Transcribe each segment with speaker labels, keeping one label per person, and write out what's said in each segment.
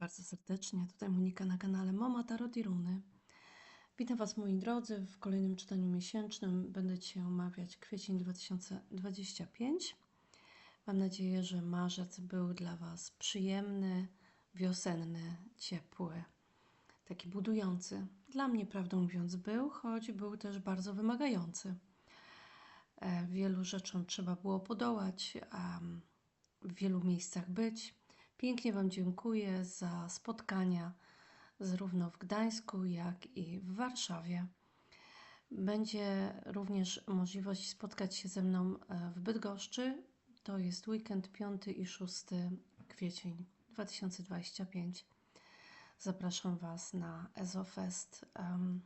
Speaker 1: bardzo serdecznie. Tutaj Monika na kanale Mama Tarot i Runy. Witam Was moi drodzy w kolejnym czytaniu miesięcznym. Będę Cię omawiać kwiecień 2025. Mam nadzieję, że marzec był dla Was przyjemny, wiosenny, ciepły, taki budujący. Dla mnie, prawdę mówiąc, był, choć był też bardzo wymagający. E, Wielu rzeczom trzeba było podołać, a w wielu miejscach być. Pięknie Wam dziękuję za spotkania zarówno w Gdańsku, jak i w Warszawie. Będzie również możliwość spotkać się ze mną e, w Bydgoszczy. To jest weekend 5 i 6 kwiecień 2025. Zapraszam Was na EZOFest em,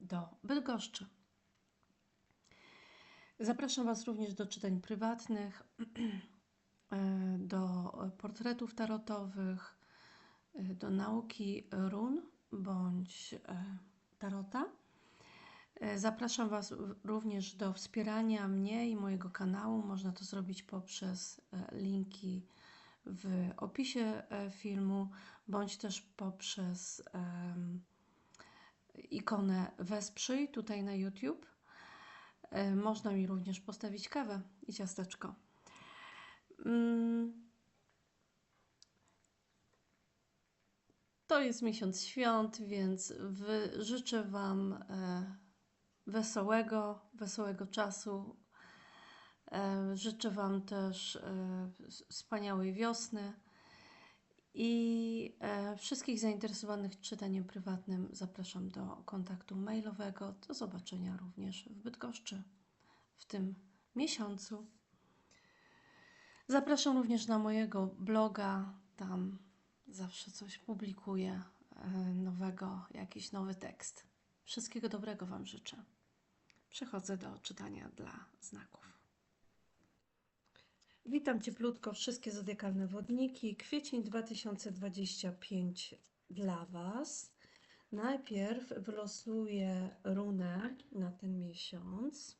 Speaker 1: do Bydgoszczy. Zapraszam Was również do czytań prywatnych, do portretów tarotowych, e, do nauki run bądź e, tarota. E, Zapraszam Was również do wspierania mnie i mojego kanału. Można to zrobić poprzez e, linki w opisie e, filmu, bądź też poprzez ikonę Wesprzyj tutaj na YouTube. E, Można mi również postawić kawę i ciasteczko. Mm, To jest miesiąc świąt, więc życzę Wam e, wesołego, wesołego czasu. E, życzę Wam też e, wspaniałej wiosny. I wszystkich zainteresowanych czytaniem prywatnym zapraszam do kontaktu mailowego. Do zobaczenia również w Bydgoszczy w tym miesiącu. Zapraszam również na mojego bloga. Tam zawsze coś publikuję e, nowego, jakiś nowy tekst. Wszystkiego dobrego Wam życzę. Przechodzę do czytania dla znaków. Witam cieplutko wszystkie zodiakalne wodniki. Kwiecień 2025 dla Was. Najpierw wylosuję runę na ten miesiąc.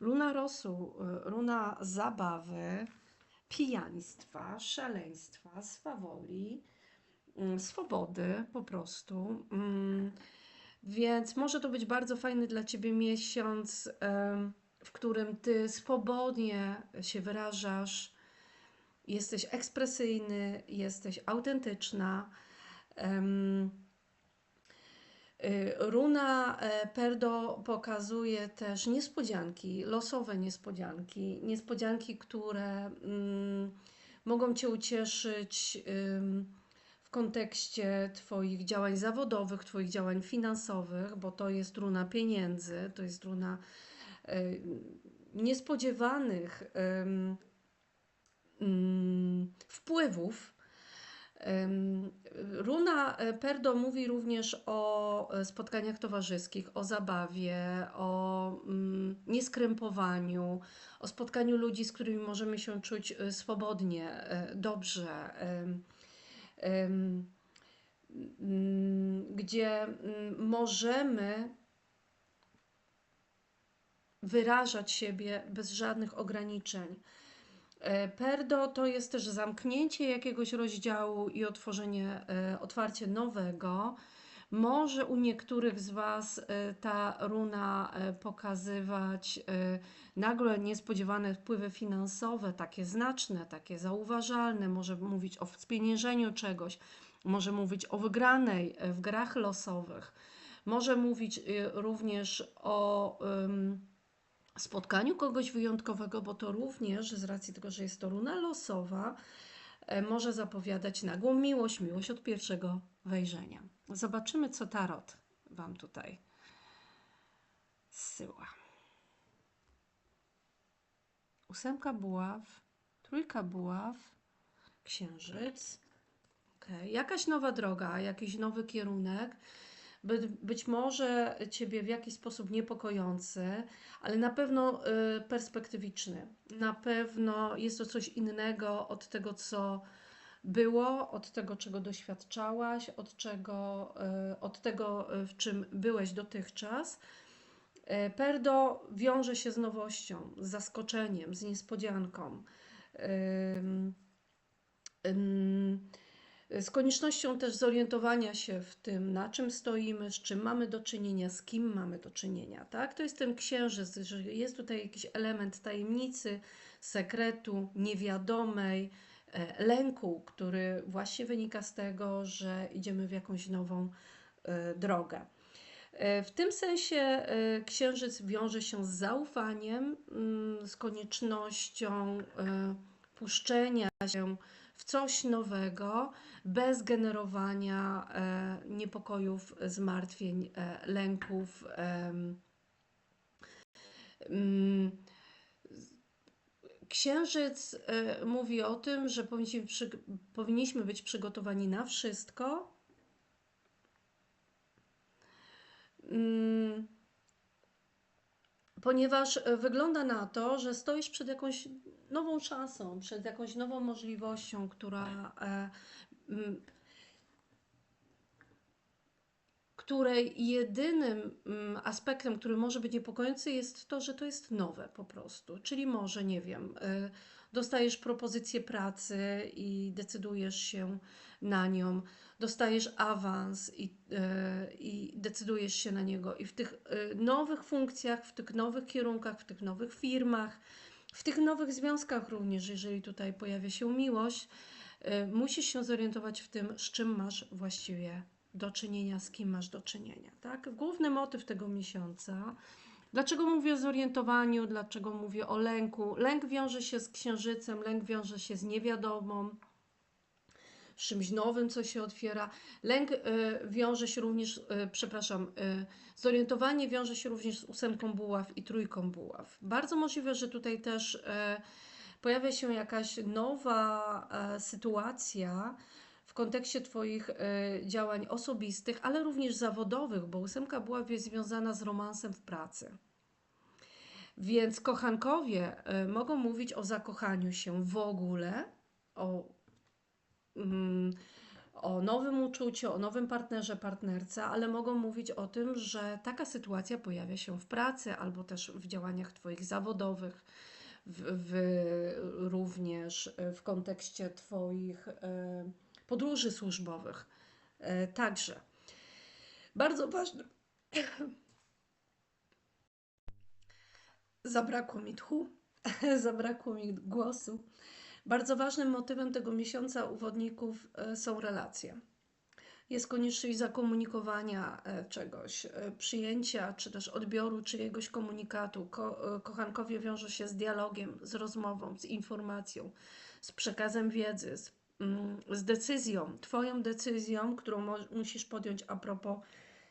Speaker 1: Runa otwarcia, runa y, zabawy, pijaństwa, szaleństwa, swawoli, mm, swobody po prostu. Mm, Więc może to być bardzo fajny dla Ciebie miesiąc, w którym Ty swobodnie się wyrażasz, jesteś ekspresyjny, jesteś autentyczna. Runa e, Perdo pokazuje też niespodzianki, losowe niespodzianki, niespodzianki, które mm, mogą Cię ucieszyć w kontekście Twoich działań zawodowych, Twoich działań finansowych, bo to jest runa pieniędzy, to jest runa y, niespodziewanych mm, wpływów. Runa e, Perdo mówi również o e, spotkaniach towarzyskich, o zabawie, o mm, nieskrępowaniu, o spotkaniu ludzi, z którymi możemy się czuć e, swobodnie, dobrze, mm, gdzie mm, możemy wyrażać siebie bez żadnych ograniczeń. E, Perdo to jest też zamknięcie jakiegoś rozdziału i otworzenie, e, otwarcie nowego. Może u niektórych z Was e, ta runa pokazywać e, nagle niespodziewane wpływy finansowe, takie znaczne, takie zauważalne. Może mówić o spieniężeniu czegoś, może mówić o wygranej w grach losowych. Może mówić również o. ym, spotkaniu kogoś wyjątkowego, bo to również z racji tego, że jest to runa losowa, e, może zapowiadać nagłą miłość, miłość od pierwszego wejrzenia. Zobaczymy, co tarot Wam tutaj zsyła. Ósemka buław, trójka buław, księżyc. Okay. Jakaś nowa droga, jakiś nowy kierunek, by, być może Ciebie w jakiś sposób niepokojący, ale na pewno y, perspektywiczny. Na pewno jest to coś innego od tego, co było, od tego, czego doświadczałaś, od, czego, e, od tego, e, w czym byłeś dotychczas. Perdo wiąże się z nowością, z zaskoczeniem, z niespodzianką. Z koniecznością też zorientowania się w tym, na czym stoimy, z czym mamy do czynienia, z kim mamy do czynienia. Tak? To jest ten księżyc, że jest tutaj jakiś element tajemnicy, sekretu, niewiadomej, e, lęku, który właśnie wynika z tego, że idziemy w jakąś nową e, drogę. E, W tym sensie księżyc wiąże się z zaufaniem, mm, z koniecznością puszczenia się w coś nowego, bez generowania e, niepokojów, zmartwień, e, lęków. Mm, Księżyc e, mówi o tym, że powinniśmy, powinniśmy być przygotowani na wszystko. Ponieważ e, wygląda na to, że stoisz przed jakąś nową szansą, przed jakąś nową możliwością, która, e, mm, której jedynym aspektem, który może być niepokojący, jest to, że to jest nowe po prostu. Czyli może, nie wiem, e, dostajesz propozycję pracy i decydujesz się na nią, dostajesz awans i, e, i decydujesz się na niego. I w tych e, nowych funkcjach, w tych nowych kierunkach, w tych nowych firmach, w tych nowych związkach również, jeżeli tutaj pojawia się miłość, e, musisz się zorientować w tym, z czym masz właściwie do czynienia, z kim masz do czynienia. Tak? Główny motyw tego miesiąca. Dlaczego mówię o zorientowaniu? Dlaczego mówię o lęku? Lęk wiąże się z księżycem, lęk wiąże się z niewiadomą, z czymś nowym, co się otwiera. Lęk y, wiąże się również, y, przepraszam, y, zorientowanie wiąże się również z ósemką buław i trójką buław. Bardzo możliwe, że tutaj też y, pojawia się jakaś nowa e, sytuacja w kontekście Twoich e, działań osobistych, ale również zawodowych, bo ósemka jest związana z romansem w pracy. Więc kochankowie e, mogą mówić o zakochaniu się w ogóle, o, mm, o nowym uczuciu, o nowym partnerze, partnerce, ale mogą mówić o tym, że taka sytuacja pojawia się w pracy albo też w działaniach Twoich zawodowych, w, w, również w kontekście Twoich e, podróży służbowych. E, Także bardzo ważne. Zabrakło mi tchu, zabrakło mi głosu. Bardzo ważnym motywem tego miesiąca u wodników e, są relacje. Jest konieczność zakomunikowania e, czegoś, przyjęcia czy też odbioru czyjegoś komunikatu. Ko- kochankowie wiążą się z dialogiem, z rozmową, z informacją, z przekazem wiedzy, z, z decyzją, Twoją decyzją, którą musisz podjąć a propos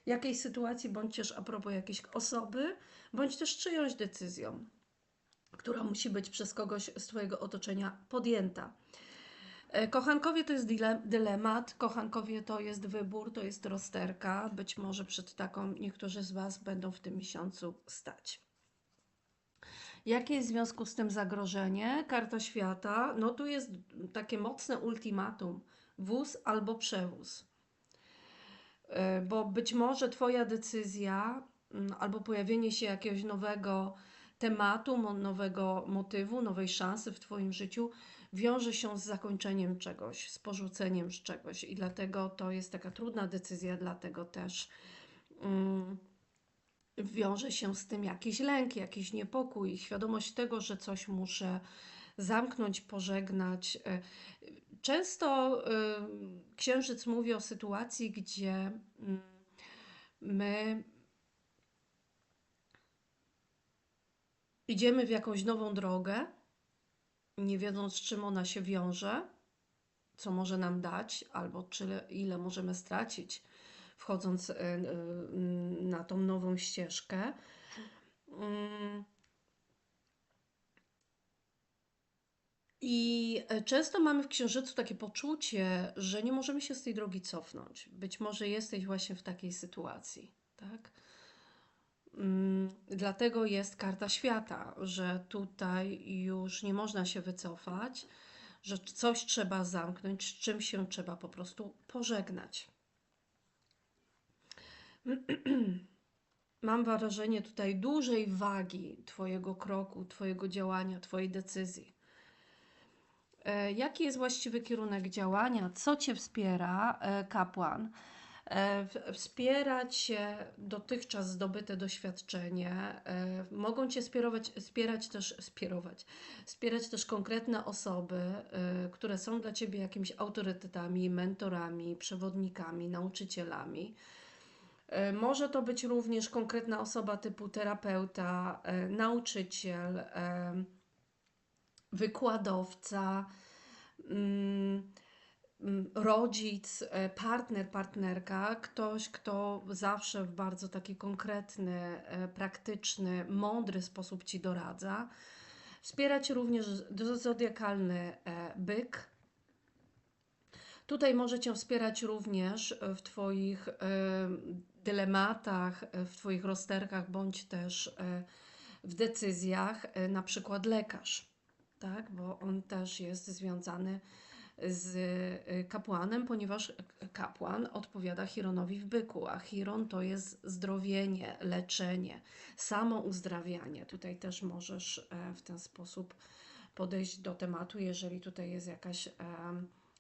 Speaker 1: jakiejś sytuacji, bądź też a propos jakiejś osoby, bądź też czyjąś decyzją, która musi być przez kogoś z Twojego otoczenia podjęta. E, Kochankowie to jest dylemat, kochankowie to jest wybór, to jest rozterka. Być może przed taką niektórzy z Was będą w tym miesiącu stać. Jakie jest w związku z tym zagrożenie? Karta świata. No tu jest takie mocne ultimatum: wóz albo przewóz. E, Bo być może Twoja decyzja mm, albo pojawienie się jakiegoś nowego tematu, nowego motywu, nowej szansy w Twoim życiu wiąże się z zakończeniem czegoś, z porzuceniem czegoś i dlatego to jest taka trudna decyzja, dlatego też mm, wiąże się z tym jakiś lęk, jakiś niepokój, świadomość tego, że coś muszę zamknąć, pożegnać. E, Często y, księżyc mówi o sytuacji, gdzie mm, my idziemy w jakąś nową drogę, nie wiedząc, z czym ona się wiąże, co może nam dać, albo czy, ile możemy stracić, wchodząc y, y, na tą nową ścieżkę. Mm. I często mamy w księżycu takie poczucie, że nie możemy się z tej drogi cofnąć. Być może jesteś właśnie w takiej sytuacji, tak? Mm, Dlatego jest karta świata, że tutaj już nie można się wycofać, że coś trzeba zamknąć, z czym się trzeba po prostu pożegnać. Mam wrażenie tutaj dużej wagi Twojego kroku, Twojego działania, Twojej decyzji. E, Jaki jest właściwy kierunek działania? Co Cię wspiera, e, kapłan? E, Wspiera Cię dotychczas zdobyte doświadczenie. Mogą Cię wspierać, wspierać też, wspierać, wspierać też konkretne osoby, które są dla Ciebie jakimiś autorytetami, mentorami, przewodnikami, nauczycielami. E, Może to być również konkretna osoba typu terapeuta, e, nauczyciel, e, wykładowca, mm, mm, rodzic, partner, partnerka, ktoś, kto zawsze w bardzo taki konkretny, praktyczny, mądry sposób ci doradza. Wspierać również zodiakalny byk. Tutaj może Cię wspierać również w Twoich dylematach, e, w Twoich rozterkach, bądź też e, w decyzjach, e, na przykład lekarz, tak? Bo on też jest związany z kapłanem, ponieważ kapłan odpowiada Chironowi w byku, a Chiron to jest zdrowienie, leczenie, samo uzdrawianie. Tutaj też możesz w ten sposób podejść do tematu, jeżeli tutaj jest jakaś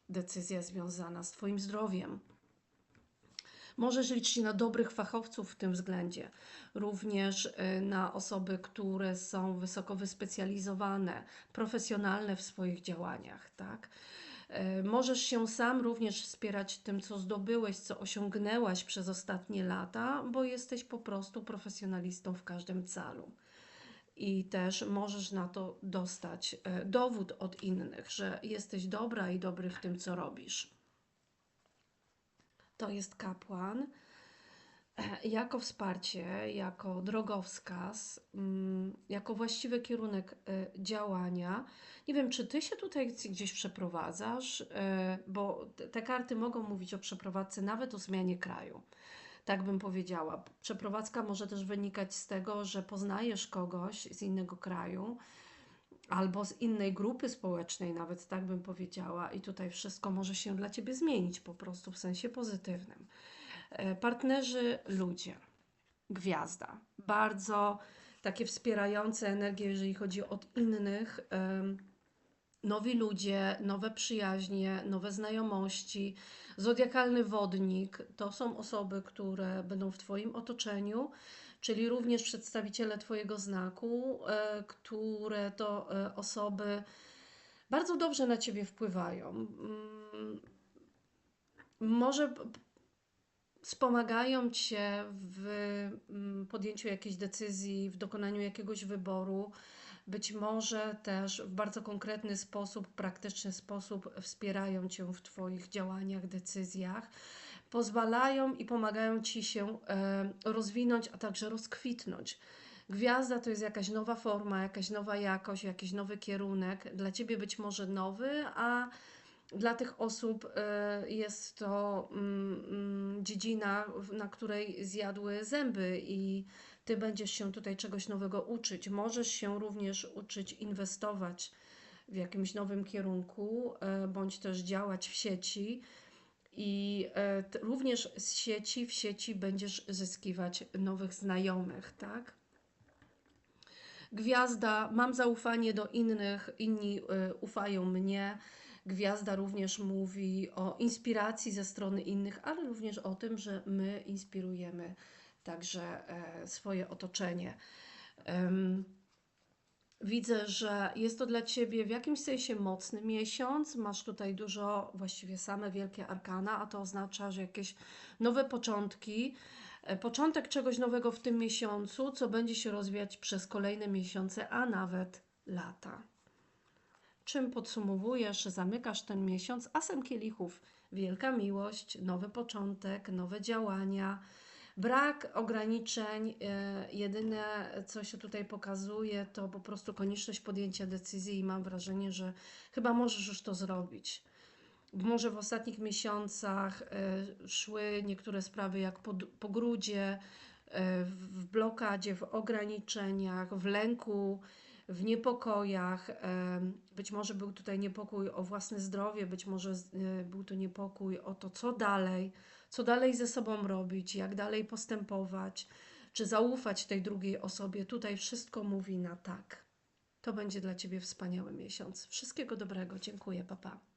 Speaker 1: decyzja związana z Twoim zdrowiem. Możesz liczyć na dobrych fachowców w tym względzie, również y, na osoby, które są wysoko wyspecjalizowane, profesjonalne w swoich działaniach, tak? Y, Możesz się sam również wspierać tym, co zdobyłeś, co osiągnęłaś przez ostatnie lata, bo jesteś po prostu profesjonalistą w każdym calu. I też możesz na to dostać e, dowód od innych, że jesteś dobra i dobry w tym, co robisz. To jest kapłan. E, Jako wsparcie, jako drogowskaz, mm, jako właściwy kierunek e, działania. Nie wiem, czy ty się tutaj gdzieś przeprowadzasz, e, bo te- karty mogą mówić o przeprowadzce, nawet o zmianie kraju. Tak bym powiedziała. Przeprowadzka może też wynikać z tego, że poznajesz kogoś z innego kraju albo z innej grupy społecznej, nawet tak bym powiedziała, i tutaj wszystko może się dla ciebie zmienić po prostu w sensie pozytywnym. E, Partnerzy, ludzie, gwiazda. Bardzo takie wspierające energie, jeżeli chodzi o innych. Nowi ludzie, nowe przyjaźnie, nowe znajomości. Zodiakalny wodnik to są osoby, które będą w Twoim otoczeniu, czyli również przedstawiciele Twojego znaku, e, które to e, osoby bardzo dobrze na Ciebie wpływają. Mm, Może wspomagają Cię w mm, podjęciu jakiejś decyzji, w dokonaniu jakiegoś wyboru. Być może też w bardzo konkretny sposób, praktyczny sposób wspierają Cię w Twoich działaniach, decyzjach, pozwalają i pomagają Ci się e, rozwinąć, a także rozkwitnąć. Gwiazda to jest jakaś nowa forma, jakaś nowa jakość, jakiś nowy kierunek. Dla Ciebie być może nowy, a dla tych osób e, jest to mm, mm, dziedzina, na której zjadły zęby i ty będziesz się tutaj czegoś nowego uczyć. Możesz się również uczyć inwestować w jakimś nowym kierunku, e, bądź też działać w sieci. I e, również z sieci, w sieci będziesz zyskiwać nowych znajomych, tak? Gwiazda, mam zaufanie do innych, inni y, ufają mnie. Gwiazda również mówi o inspiracji ze strony innych, ale również o tym, że my inspirujemy także e, swoje otoczenie. Em, Widzę, że jest to dla Ciebie w jakimś sensie mocny miesiąc. Masz tutaj dużo, właściwie same wielkie arkana, a to oznacza, że jakieś nowe początki, e, początek czegoś nowego w tym miesiącu, co będzie się rozwijać przez kolejne miesiące, a nawet lata. Czym podsumowujesz, zamykasz ten miesiąc? Asem kielichów. Wielka miłość, nowy początek, nowe działania, brak ograniczeń. e, Jedyne, co się tutaj pokazuje, to po prostu konieczność podjęcia decyzji i mam wrażenie, że chyba możesz już to zrobić. Może w ostatnich miesiącach e, szły niektóre sprawy jak pod, po grudzie, e, w blokadzie, w ograniczeniach, w lęku, w niepokojach. Być może był tutaj niepokój o własne zdrowie, być może był to niepokój o to, co dalej, co dalej ze sobą robić, jak dalej postępować, czy zaufać tej drugiej osobie. Tutaj wszystko mówi na tak. To będzie dla Ciebie wspaniały miesiąc. Wszystkiego dobrego. Dziękuję, papa.